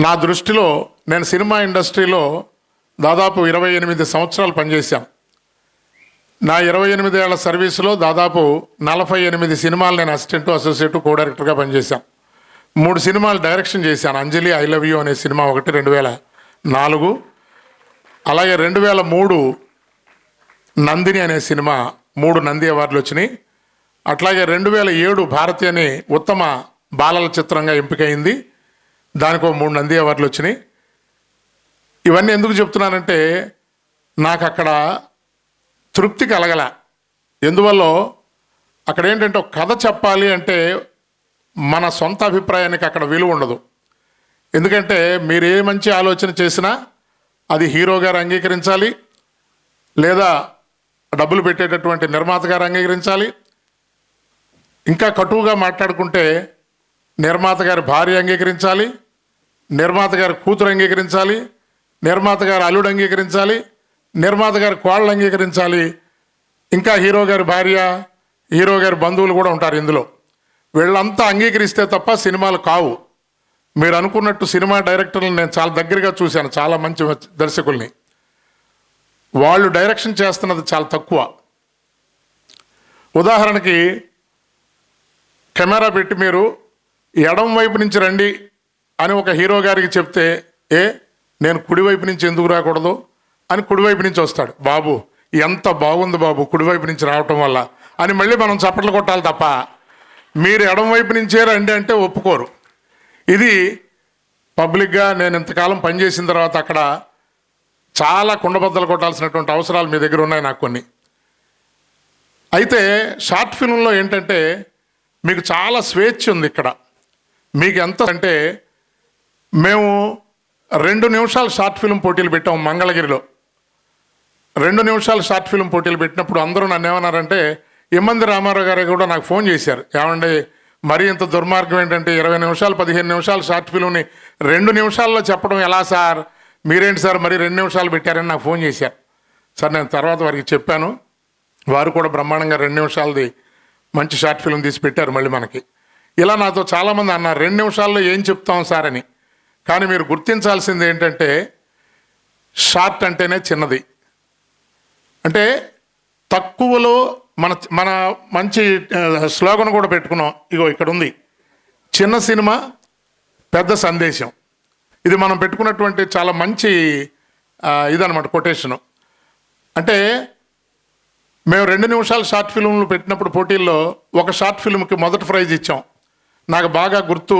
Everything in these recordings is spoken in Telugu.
నా దృష్టిలో నేను సినిమా ఇండస్ట్రీలో దాదాపు ఇరవై ఎనిమిది సంవత్సరాలు పనిచేశాం. నా ఇరవై ఎనిమిది ఏళ్ళ సర్వీసులో దాదాపు నలభై ఎనిమిది సినిమాలు నేను అసిస్టెంట్ అసోసియేట్ కో డైరెక్టర్గా పనిచేశాను మూడు సినిమాలు డైరెక్షన్ చేశాను. అంజలి ఐ లవ్ యూ అనే సినిమా ఒకటి రెండు వేల నాలుగు. అలాగే రెండు వేల మూడు నందిని అనే సినిమా మూడు నంది అవార్డులు వచ్చినాయి. అట్లాగే రెండు వేల ఏడు భారతి అనే ఉత్తమ బాలల చిత్రంగా ఎంపికైంది. దానికి ఒక మూడు నంది అవార్డులు వచ్చినాయి. ఇవన్నీ ఎందుకు చెప్తున్నానంటే నాకు అక్కడ తృప్తి కలగల. ఎందువల్ల? అక్కడ ఏంటంటే ఒక కథ చెప్పాలి అంటే మన సొంత అభిప్రాయానికి అక్కడ విలువ ఉండదు. ఎందుకంటే మీరు ఏ మంచి ఆలోచన చేసినా అది హీరో గారు అంగీకరించాలి లేదా డబ్బులు పెట్టేటటువంటి నిర్మాత గారు అంగీకరించాలి. ఇంకా కటువుగా మాట్లాడుకుంటే నిర్మాత గారి భార్య అంగీకరించాలి నిర్మాత గారి కూతురు అంగీకరించాలి నిర్మాత గారి అల్లుడు అంగీకరించాలి నిర్మాత గారి కోళ్ళు అంగీకరించాలి. ఇంకా హీరో గారి భార్య హీరో గారి బంధువులు కూడా ఉంటారు ఇందులో. వీళ్ళంతా అంగీకరిస్తే తప్ప సినిమాలు కావు. మీరు అనుకున్నట్టు సినిమా డైరెక్టర్లను నేను చాలా దగ్గరగా చూశాను చాలా మంచి దర్శకుల్ని. వాళ్ళు డైరెక్షన్ చేస్తున్నది చాలా తక్కువ. ఉదాహరణకి కెమెరా పెట్టి మీరు ఎడం వైపు నుంచి రండి అని ఒక హీరో గారికి చెప్తే ఏ నేను కుడివైపు నుంచి ఎందుకు రాకూడదు? అని కుడివైపు నుంచి వస్తాడు. బాబు ఎంత బాగుంది బాబు కుడివైపు నుంచి రావటం వల్ల. అని మళ్ళీ మనం చప్పట్లు కొట్టాలి తప్ప మీరు ఎడం వైపు నుంచే రండి అంటే ఒప్పుకోరు. ఇది పబ్లిక్గా నేను ఇంతకాలం పనిచేసిన తర్వాత అక్కడ చాలా కుండబద్దలు కొట్టాల్సినటువంటి అవసరాలు మీ దగ్గర ఉన్నాయి నాకు కొన్ని. అయితే షార్ట్ ఫిల్మ్లో ఏంటంటే మీకు చాలా స్వేచ్ఛ ఉంది ఇక్కడ. మీకు ఎంత అంటే మేము రెండు నిమిషాలు షార్ట్ ఫిల్మ్ పోటీలు పెట్టాం మంగళగిరిలో. రెండు నిమిషాలు షార్ట్ ఫిల్మ్ పోటీలు పెట్టినప్పుడు అందరూ నన్ను ఏమన్నారంటే ఇమ్మంది రామారావు గారు కూడా నాకు ఫోన్ చేశారు. ఏమండి మరీ ఇంత దుర్మార్గం ఏంటంటే ఇరవై నిమిషాలు పదిహేను నిమిషాలు షార్ట్ ఫిల్మ్ని రెండు నిమిషాల్లో చెప్పడం ఎలా సార్? మీరేంటి సార్ మరి రెండు నిమిషాలు పెట్టారని నాకు ఫోన్ చేశారు. సార్ నేను తర్వాత వారికి చెప్పాను. వారు కూడా బ్రహ్మాండంగా రెండు నిమిషాలది మంచి షార్ట్ ఫిల్మ్ తీసి పెట్టారు మళ్ళీ మనకి. ఇలా నాతో చాలామంది అన్నారు రెండు నిమిషాల్లో ఏం చెప్తాం సార్ అని. కానీ మీరు గుర్తించాల్సింది ఏంటంటే షార్ట్ అంటేనే చిన్నది. అంటే తక్కువలో మన మన మంచి స్లోగన్ కూడా పెట్టుకున్నాం. ఇగో ఇక్కడ ఉంది చిన్న సినిమా పెద్ద సందేశం. ఇది మనం పెట్టుకున్నటువంటి చాలా మంచి ఇదనమాట కొటేషను. అంటే మేము రెండు నిమిషాలు షార్ట్ ఫిల్మ్లు పెట్టినప్పుడు పోటీల్లో ఒక షార్ట్ ఫిల్మ్కి మొదటి ప్రైజ్ ఇచ్చాం. నాకు బాగా గుర్తు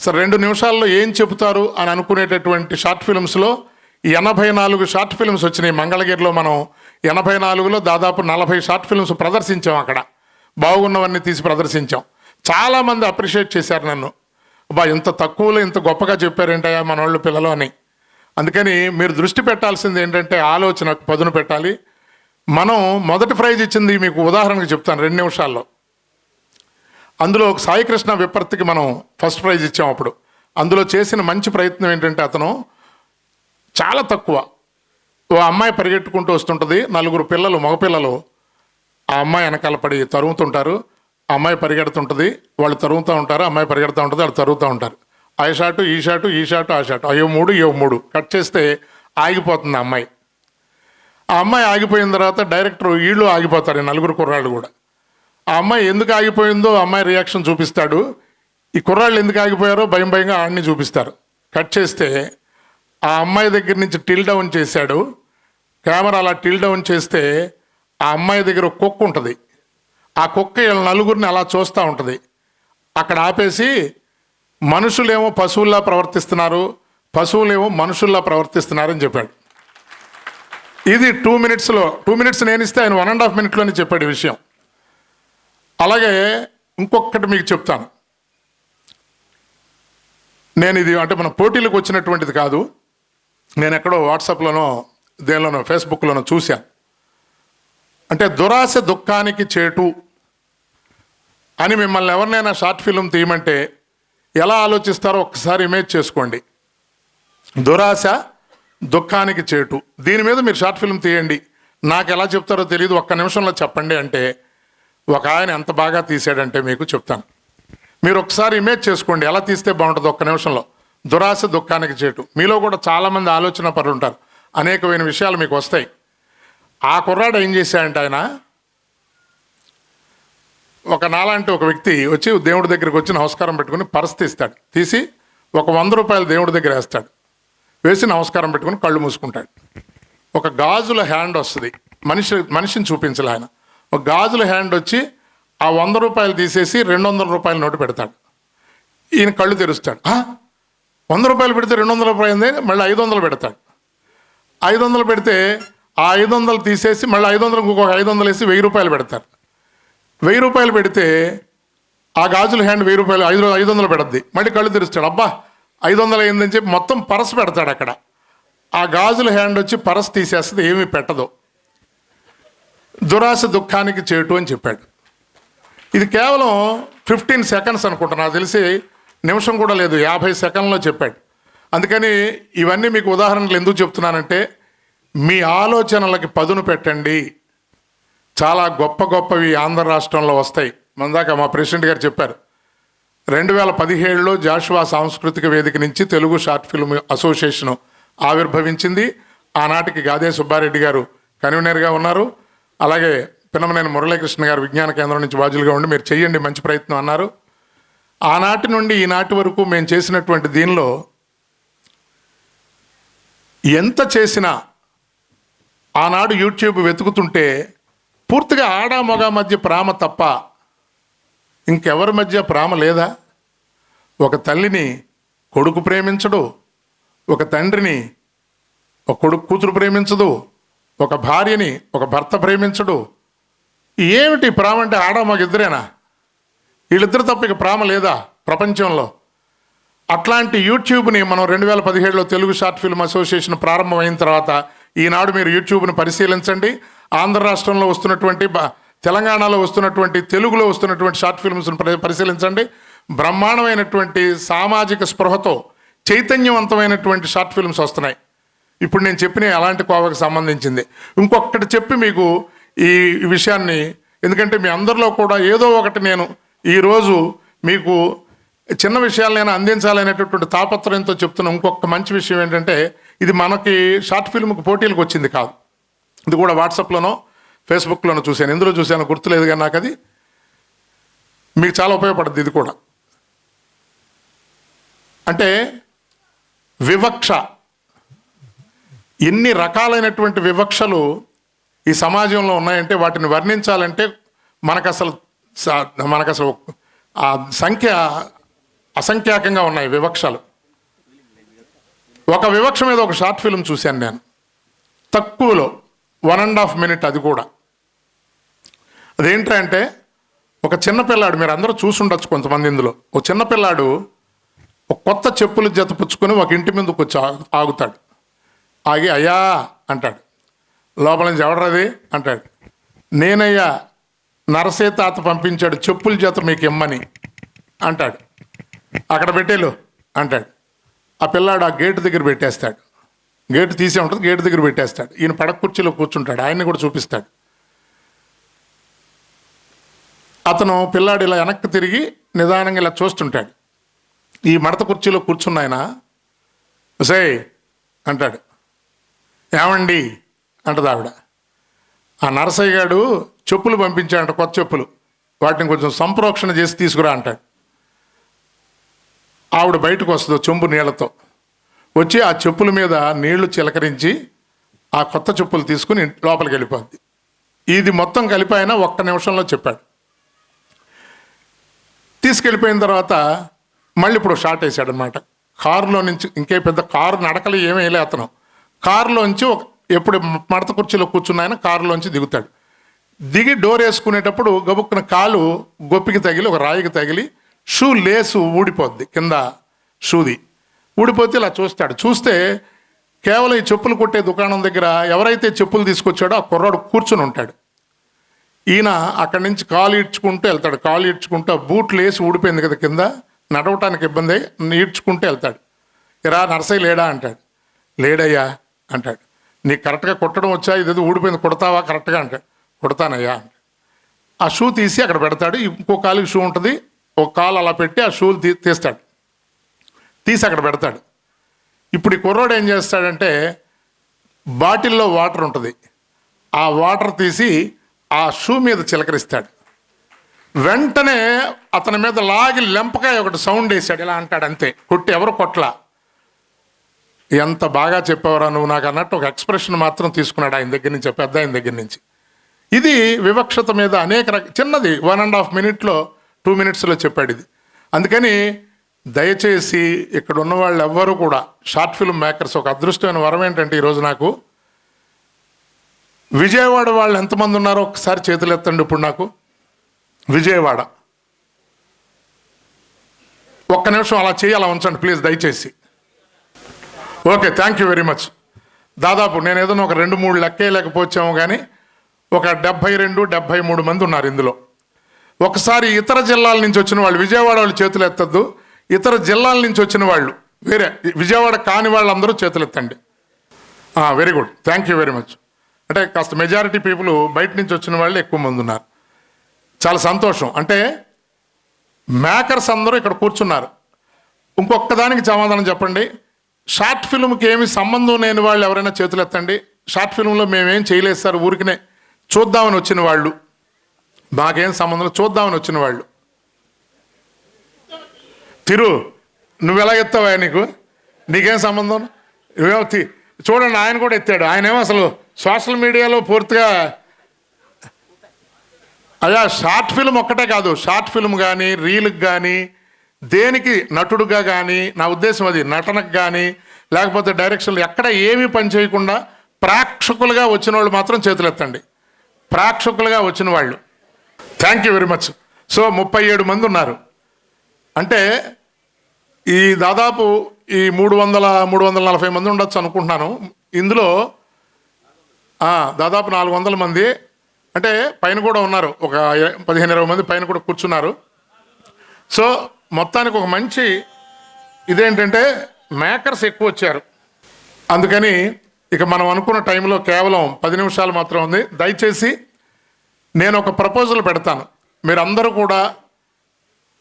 సార్ రెండు నిమిషాల్లో ఏం చెబుతారు అని అనుకునేటటువంటి షార్ట్ ఫిల్మ్స్లో ఎనభై నాలుగు షార్ట్ ఫిల్మ్స్ వచ్చినాయి. మంగళగిరిలో మనం ఎనభై నాలుగులో దాదాపు నలభై షార్ట్ ఫిల్మ్స్ ప్రదర్శించాం అక్కడ. బాగున్నవన్నీ తీసి ప్రదర్శించాం. చాలామంది అప్రిషియేట్ చేశారు నన్ను. అబ్బా ఇంత తక్కువలో ఇంత గొప్పగా చెప్పారేంటయ్యా మన వాళ్ళు పిల్లలు అని. అందుకని మీరు దృష్టి పెట్టాల్సింది ఏంటంటే ఆలోచన పదును పెట్టాలి. మనం మొదటి ప్రైజ్ ఇచ్చింది మీకు ఉదాహరణకు చెప్తాను రెండు నిమిషాల్లో. అందులో ఒక సాయికృష్ణ విపత్తికి మనం ఫస్ట్ ప్రైజ్ ఇచ్చాం అప్పుడు. అందులో చేసిన మంచి ప్రయత్నం ఏంటంటే అతను చాలా తక్కువ. ఓ అమ్మాయి పరిగెట్టుకుంటూ వస్తుంటుంది. నలుగురు పిల్లలు మగపిల్లలు ఆ అమ్మాయి వెనకాల పడి తరుగుతుంటారు ఆ అమ్మాయి పరిగెడుతుంటుంది. వాళ్ళు తరుగుతూ ఉంటారు. అమ్మాయి పరిగెడుతూ ఉంటుంది. వాళ్ళు తరుగుతూ ఉంటారు. ఆ షాటు ఈ షాటు ఈ షాటు ఆ షాటు. అయ్యో మూడు ఇయో మూడు. కట్ చేస్తే ఆగిపోతుంది ఆ అమ్మాయి. ఆ అమ్మాయి ఆగిపోయిన తర్వాత డైరెక్టర్ వీళ్ళు ఆగిపోతారు నలుగురు కుర్రాళ్ళు కూడా. ఆ అమ్మాయి ఎందుకు ఆగిపోయిందో అమ్మాయి రియాక్షన్ చూపిస్తాడు. ఈ కుర్రాళ్ళు ఎందుకు ఆగిపోయారో భయం భయంగా ఆడిని చూపిస్తారు. కట్ చేస్తే ఆ అమ్మాయి దగ్గర నుంచి టిల్ డౌన్ చేశాడు. కెమెరా అలా టిల్ డౌన్ చేస్తే ఆ అమ్మాయి దగ్గర కుక్క ఉంటుంది. ఆ కుక్క వీళ్ళ నలుగురిని అలా చూస్తూ ఉంటుంది. అక్కడ ఆపేసి మనుషులేమో పశువుల్లా ప్రవర్తిస్తున్నారు పశువులేమో మనుషుల్లా ప్రవర్తిస్తున్నారని చెప్పాడు. ఇది టూ మినిట్స్లో టూ మినిట్స్ నేను ఇస్తే ఆయన వన్ అండ్ హాఫ్ మినిట్లోనే చెప్పాడు ఈ విషయం. అలాగే ఇంకొకటి మీకు చెప్తాను. నేను ఇది అంటే మన పోటీలకు వచ్చినటువంటిది కాదు. నేను ఎక్కడో వాట్సాప్లోనో దేనిలోనో ఫేస్బుక్లోనో చూశాను. అంటే దురాశ దుఃఖానికి చేటు అని మిమ్మల్ని ఎవరినైనా షార్ట్ ఫిల్మ్ తీయమంటే ఎలా ఆలోచిస్తారో ఒక్కసారి ఇమేజ్ చేసుకోండి. దురాశ దుఃఖానికి చేటు. దీని మీద మీరు షార్ట్ ఫిల్మ్ తీయండి. నాకు ఎలా చెప్తారో తెలియదు ఒక్క నిమిషంలో చెప్పండి అంటే ఒక ఆయన ఎంత బాగా తీసాడంటే మీకు చెప్తాను. మీరు ఒకసారి ఇమేజ్ చేసుకోండి ఎలా తీస్తే బాగుంటుంది ఒక్క నిమిషంలో. దురాశ దుఃఖానికి చేటు. మీలో కూడా చాలామంది ఆలోచన పరులు ఉంటారు. అనేకమైన విషయాలు మీకు వస్తాయి. ఆ కుర్రాడు ఏం చేశాడంటే ఆయన ఒక నాలాంటి ఒక వ్యక్తి వచ్చి దేవుడి దగ్గరికి వచ్చి నమస్కారం పెట్టుకుని పరస్ తీస్తాడు. తీసి ఒక వంద రూపాయలు దేవుడి దగ్గర వేస్తాడు. వేసి నమస్కారం పెట్టుకుని కళ్ళు మూసుకుంటాడు. ఒక గాజుల హ్యాండ్ వస్తుంది. మనిషి మనిషిని చూపించలే ఆయన. ఒక గాజుల హ్యాండ్ వచ్చి ఆ వంద రూపాయలు తీసేసి రెండు వందల రూపాయల నోటు పెడతాడు. ఈయన కళ్ళు తెరుస్తాడు. వంద రూపాయలు పెడితే రెండు వందల రూపాయలు అయింది మళ్ళీ ఐదు వందలు పెడతాడు. ఐదు వందలు పెడితే ఆ ఐదు వందలు తీసేసి మళ్ళీ ఐదు వందలు ఇంకొక ఐదు వందలు వేసి వెయ్యి రూపాయలు పెడతారు వెయ్యి రూపాయలు పెడితే ఆ గాజుల హ్యాండ్ వెయ్యి రూపాయలు ఐదు ఐదు వందలు పెడద్ది. మళ్ళీ కళ్ళు తెరుస్తాడు. అబ్బా ఐదు వందలు అయిందని చెప్పి మొత్తం పరస్ పెడతాడు అక్కడ. ఆ గాజుల హ్యాండ్ వచ్చి పరస్ తీసేస్తుంది ఏమీ పెట్టదు. దురాశ దుఃఖానికి చేటు అని చెప్పాడు. ఇది కేవలం ఫిఫ్టీన్ సెకండ్స్ అనుకుంటా. నాకు తెలిసి నిమిషం కూడా లేదు యాభై సెకండ్లో చెప్పాడు. అందుకని ఇవన్నీ మీకు ఉదాహరణలు ఎందుకు చెప్తున్నానంటే మీ ఆలోచనలకి పదును పెట్టండి. చాలా గొప్ప గొప్పవి ఆంధ్ర రాష్ట్రంలో వస్తాయి. మందాక మా ప్రెసిడెంట్ గారు చెప్పారు రెండు వేల పదిహేడులో జాషువా సాంస్కృతిక వేదిక నుంచి తెలుగు షార్ట్ ఫిల్మ్ అసోసియేషన్ ఆవిర్భవించింది. ఆనాటికి గాదే సుబ్బారెడ్డి గారు కన్వీనర్గా ఉన్నారు. అలాగే పినమనేని మురళీకృష్ణ గారు విజ్ఞాన కేంద్రం నుంచి బాధ్యులుగా ఉండి మీరు చెయ్యండి మంచి ప్రయత్నం అన్నారు. ఆనాటి నుండి ఈనాటి వరకు మేము చేసినటువంటి దీనిలో ఎంత చేసినా ఆనాడు యూట్యూబ్ వెతుకుతుంటే పూర్తిగా ఆడ మగ మధ్య ప్రేమ తప్ప ఇంకెవరి మధ్య ప్రేమ లేదా? ఒక తల్లిని కొడుకు ప్రేమించడు ఒక తండ్రిని ఒక కొడుకు కూతురు ప్రేమించదు ఒక భార్యని ఒక భర్త ప్రేమించడు. ఏమిటి ప్రేమ అంటే ఆడ మగ ఇద్దరేనా? వీళ్ళిద్దరు తప్ప ఇక ప్రేమ లేదా ప్రపంచంలో? అట్లాంటి యూట్యూబ్ని మనం రెండు వేల పదిహేడులో తెలుగు షార్ట్ ఫిల్మ్ అసోసియేషన్ ప్రారంభమైన తర్వాత ఈనాడు మీరు యూట్యూబ్ని పరిశీలించండి. ఆంధ్ర రాష్ట్రంలో వస్తున్నటువంటి తెలంగాణలో వస్తున్నటువంటి తెలుగులో వస్తున్నటువంటి షార్ట్ ఫిల్మ్స్ని పరిశీలించండి. బ్రహ్మాండమైనటువంటి సామాజిక స్పృహతో చైతన్యవంతమైనటువంటి షార్ట్ ఫిల్మ్స్ వస్తున్నాయి. ఇప్పుడు నేను చెప్పిన అలాంటి కోవకు సంబంధించింది. ఇంకొకటి చెప్పి మీకు ఈ విషయాన్ని ఎందుకంటే మీ అందరిలో కూడా ఏదో ఒకటి నేను ఈరోజు మీకు చిన్న విషయాలు నేను అందించాలనేటటువంటి తాపత్రయంతో చెప్తున్న ఇంకొక మంచి విషయం ఏంటంటే ఇది మనకి షార్ట్ ఫిల్మ్కి పోటీలకు వచ్చింది కాదు. ఇది కూడా వాట్సాప్లోనో ఫేస్బుక్లోనో చూశాను. ఎందులో చూశాను గుర్తులేదు కానీ నాకు అది మీకు చాలా ఉపయోగపడుతుంది ఇది కూడా. అంటే వివక్ష. ఎన్ని రకాలైనటువంటి వివక్షలు ఈ సమాజంలో ఉన్నాయంటే వాటిని వర్ణించాలంటే మనకు అసలు మనకు అసలు ఆ సంఖ్య అసంఖ్యాకంగా ఉన్నాయి వివక్షలు. ఒక వివక్ష మీద ఒక షార్ట్ ఫిల్మ్ చూశాను నేను. తక్కువలో వన్ అండ్ హాఫ్ మినిట్ అది కూడా. అదేంటంటే ఒక చిన్నపిల్లాడు మీరు అందరూ చూసుండొచ్చు కొంతమంది ఇందులో. ఒక చిన్నపిల్లాడు ఒక కొత్త చెప్పులు జత పుచ్చుకొని ఒక ఇంటి ముందుకు వచ్చి ఆగుతాడు. ఆగి అయ్యా అంటాడు. లోపల నుంచి ఎవడరది అంటాడు. నేనయ్యా నరసే తాత పంపించాడు చెప్పుల జత మీకు ఇమ్మని అంటాడు. అక్కడ పెట్టేలు అంటాడు. ఆ పిల్లాడు ఆ గేటు దగ్గర పెట్టేస్తాడు. గేటు తీసే ఉంటుంది గేటు దగ్గర పెట్టేస్తాడు. ఈయన పడక కుర్చీలో కూర్చుంటాడు ఆయన్ని కూడా చూపిస్తాడు. అతను పిల్లాడు ఇలా వెనక్కి తిరిగి నిదానంగా ఇలా చూస్తుంటాడు. ఈ మడత కుర్చీలో కూర్చున్నాయన సై అంటాడు. ఏమండి? అంటది ఆవిడ. ఆ నరసయ్య గారు చెప్పులు పంపించాడంట కొత్త చెప్పులు. వాటిని కొంచెం సంప్రోక్షణ చేసి తీసుకురా అంటాడు. ఆవిడ బయటకు వస్తుంది చెంబు నీళ్ళతో వచ్చి ఆ చెప్పుల మీద నీళ్ళు చిలకరించి ఆ కొత్త చెప్పులు తీసుకుని లోపలికి వెళ్ళిపోద్ది. ఇది మొత్తం కలిపి ఆయన ఒక్క నిమిషంలో చెప్పాడు. తీసుకెళ్ళిపోయిన తర్వాత మళ్ళీ ఇప్పుడు షార్ట్ వేసాడనమాట. కారులో నుంచి ఇంకే పెద్ద కారు నడకలు ఏమీ వేయలే అతను కారులోంచి ఒక ఎప్పుడు మడత కుర్చీలో కూర్చున్న ఆయన కారులోంచి దిగుతాడు. దిగి డోర్ వేసుకునేటప్పుడు గబుక్కున కాలు గొప్పికి తగిలి ఒక రాయికి తగిలి షూ లేసు ఊడిపోద్ది. కింద షూది. ఊడిపోతే ఇలా చూస్తాడు. చూస్తే కేవలం ఈ చెప్పులు కొట్టే దుకాణం దగ్గర ఎవరైతే చెప్పులు తీసుకొచ్చాడో ఆ కుర్రాడు కూర్చుని ఉంటాడు. ఈయన అక్కడి నుంచి కాలు ఈడ్చుకుంటూ వెళ్తాడు. కాలు ఈడ్చుకుంటూ బూట్లు వేసి ఊడిపోయింది కదా కింద నడవటానికి ఇబ్బంది అయ్యి ఈడ్చుకుంటూ వెళ్తాడు. ఇరా నర్సయ్య లేడా? అంటాడు. లేడయ్యా అంటాడు. నీకు కరెక్ట్గా కొట్టడం వచ్చా? ఇదేదో ఊడిపోయింది. కొడతావా? కరెక్ట్గా? అంటాడు కొడతానయ్యా ఆ షూ తీసి అక్కడ పెడతాడు. ఇంకో కాలుకి షూ ఉంటుంది. ఒక కాలు అలా పెట్టి ఆ షూలు తీ తీస్తాడు. తీసి అక్కడ పెడతాడు. ఇప్పుడు ఈ కుర్రోడు ఏం చేస్తాడంటే బాటిల్లో వాటర్ ఉంటుంది. ఆ వాటర్ తీసి ఆ షూ మీద చిలకరిస్తాడు. వెంటనే అతని మీద లాగి లెంపకాయ ఒకటి సౌండ్ వేసాడు ఇలా అంటాడు అంతే. కొట్టి ఎవరు కొట్ల ఎంత బాగా చెప్పేవరా నువ్వు? నాకు అన్నట్టు ఒక ఎక్స్ప్రెషన్ మాత్రం తీసుకున్నాడు ఆయన దగ్గర నుంచి పెద్ద ఆయన దగ్గర నుంచి. ఇది వివక్షత మీద అనేక రక చిన్నది వన్ అండ్ హాఫ్ మినిట్లో టూ మినిట్స్లో చెప్పాడు ఇది. అందుకని దయచేసి ఇక్కడ ఉన్న వాళ్ళు ఎవ్వరూ కూడా షార్ట్ ఫిల్మ్ మేకర్స్ ఒక అదృష్టమైన వరం ఏంటంటే ఈరోజు నాకు విజయవాడ వాళ్ళు ఎంతమంది ఉన్నారో ఒకసారి చేతులు ఎత్తండి ఇప్పుడు నాకు. విజయవాడ. ఒక్క నిమిషం అలా చేయాలా ఉంచండి ప్లీజ్ దయచేసి. Okay thank you very much దాదాపు నేను ఏదైనా ఒక రెండు మూడు లెక్కేయలేకపోవచ్చాము కానీ ఒక డెబ్భై రెండు డెబ్భై మూడు మంది ఉన్నారు ఇందులో. ఒకసారి ఇతర జిల్లాల నుంచి వచ్చిన వాళ్ళు విజయవాడ వాళ్ళు చేతులు ఎత్తద్దు. ఇతర జిల్లాల నుంచి వచ్చిన వాళ్ళు వేరే విజయవాడ కాని వాళ్ళందరూ చేతులు ఎత్తండి. Very good thank you very much అంటే కాస్త మెజారిటీ పీపుల్ బయట నుంచి వచ్చిన వాళ్ళు ఎక్కువ మంది ఉన్నారు. చాలా సంతోషం. అంటే మేకర్స్ అందరూ ఇక్కడ కూర్చున్నారు. ఇంకొక దానికి సమాధానం చెప్పండి. షార్ట్ ఫిల్మ్కి ఏమి సంబంధం లేని వాళ్ళు ఎవరైనా చేతులు ఎత్తండి. షార్ట్ ఫిల్మ్లో మేమేం చేయలేదు సార్ ఊరికినే చూద్దామని వచ్చిన వాళ్ళు. మాకేం సంబంధం చూద్దామని వచ్చిన వాళ్ళు. తిరు నువ్వు ఎలా ఎత్తావా నీకు? నీకేం సంబంధం? నువ్వేమో తి- చూడండి ఆయన కూడా ఎత్తాడు. ఆయనేమో అసలు సోషల్ మీడియాలో పూర్తిగా అయ్యా షార్ట్ ఫిల్మ్ ఒక్కటే కాదు. షార్ట్ ఫిల్మ్ కానీ రీల్కి కానీ దేనికి నటుడుగా కానీ నా ఉద్దేశం అది నటనకు కానీ లేకపోతే డైరెక్షన్లు ఎక్కడ ఏమీ పని చేయకుండా ప్రేక్షకులుగా వచ్చిన వాళ్ళు మాత్రం చేతులెత్తండి. ప్రేక్షకులుగా వచ్చిన వాళ్ళు thank you very much so ముప్పై ఏడు మంది ఉన్నారు. అంటే ఈ దాదాపు ఈ మూడు వందల మూడు వందల నలభై మంది ఉండొచ్చు అనుకుంటున్నాను. ఇందులో దాదాపు నాలుగు వందల మంది అంటే పైన కూడా ఉన్నారు. ఒక పదిహేను ఇరవై మంది పైన కూడా కూర్చున్నారు. సో మొత్తానికి ఒక మంచి ఇదేంటంటే మేకర్స్ ఎక్కువ వచ్చారు. అందుకని ఇక మనం అనుకున్న టైంలో కేవలం పది నిమిషాలు మాత్రం ఉంది. దయచేసి నేను ఒక ప్రపోజల్ పెడతాను. మీరందరూ కూడా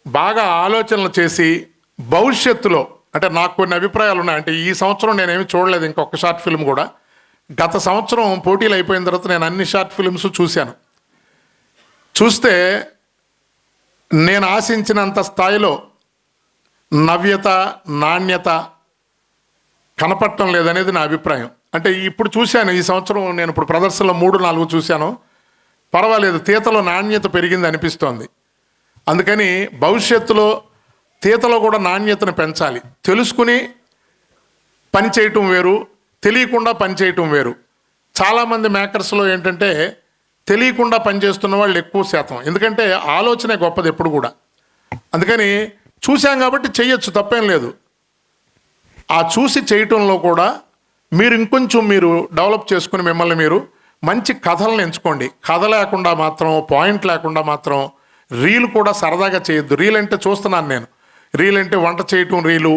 బాగా ఆలోచనలు చేసి భవిష్యత్తులో అంటే నాకు కొన్ని అభిప్రాయాలు ఉన్నాయి. అంటే ఈ సంవత్సరం నేనేమి చూడలేదు ఇంకొక షార్ట్ ఫిల్మ్ కూడా. గత సంవత్సరం పోటీలు అయిపోయిన తర్వాత నేను అన్ని షార్ట్ ఫిల్మ్స్ చూశాను. చూస్తే నేను ఆశించినంత స్థాయిలో నవ్యత నాణ్యత కనపడటం లేదనేది నా అభిప్రాయం. అంటే ఇప్పుడు చూశాను ఈ సంవత్సరం నేను ఇప్పుడు ప్రదర్శనలో మూడు నాలుగు చూశాను. పర్వాలేదు తీతలో నాణ్యత పెరిగింది అనిపిస్తోంది. అందుకని భవిష్యత్తులో తీతలో కూడా నాణ్యతను పెంచాలి. తెలుసుకుని పని చేయటం వేరు తెలియకుండా పని చేయటం వేరు. చాలామంది మేకర్స్లో ఏంటంటే తెలియకుండా పనిచేస్తున్న వాళ్ళు ఎక్కువ శాతం. ఎందుకంటే ఆలోచనే గొప్పది ఎప్పుడు కూడా. అందుకని చూశాం కాబట్టి చేయొచ్చు తప్పేం లేదు. ఆ చూసి చేయటంలో కూడా మీరు ఇంకొంచెం మీరు డెవలప్ చేసుకుని మిమ్మల్ని మీరు మంచి కథలను ఎంచుకోండి. కథ లేకుండా మాత్రం పాయింట్ లేకుండా మాత్రం రీల్ కూడా సరదాగా చేయొద్దు రీల్ అంటే చూస్తున్నాను నేను. రీల్ అంటే వంట చేయటం రీలు.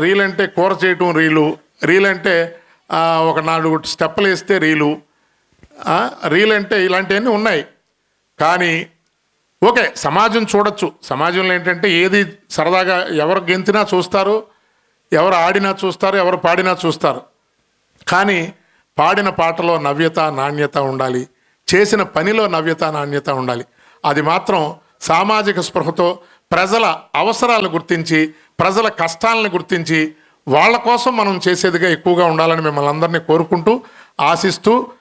రీల్ అంటే కూర చేయటం రీలు. రీల్ అంటే ఒక నాలుగు స్టెప్పులు వేస్తే రీలు. రీల్ అంటే ఇలాంటివన్నీ ఉన్నాయి. కానీ ఓకే సమాజం చూడొచ్చు. సమాజంలో ఏంటంటే ఏది సరదాగా ఎవరు గెంతినా చూస్తారు ఎవరు ఆడినా చూస్తారు ఎవరు పాడినా చూస్తారు. కానీ పాడిన పాటలో నవ్యత నాణ్యత ఉండాలి. చేసిన పనిలో నవ్యత నాణ్యత ఉండాలి. అది మాత్రం సామాజిక స్పృహతో ప్రజల అవసరాలను గుర్తించి ప్రజల కష్టాలను గుర్తించి వాళ్ళ కోసం మనం చేసేదిగా ఎక్కువగా ఉండాలని మిమ్మల్ని అందరినీ కోరుకుంటూ ఆశిస్తూ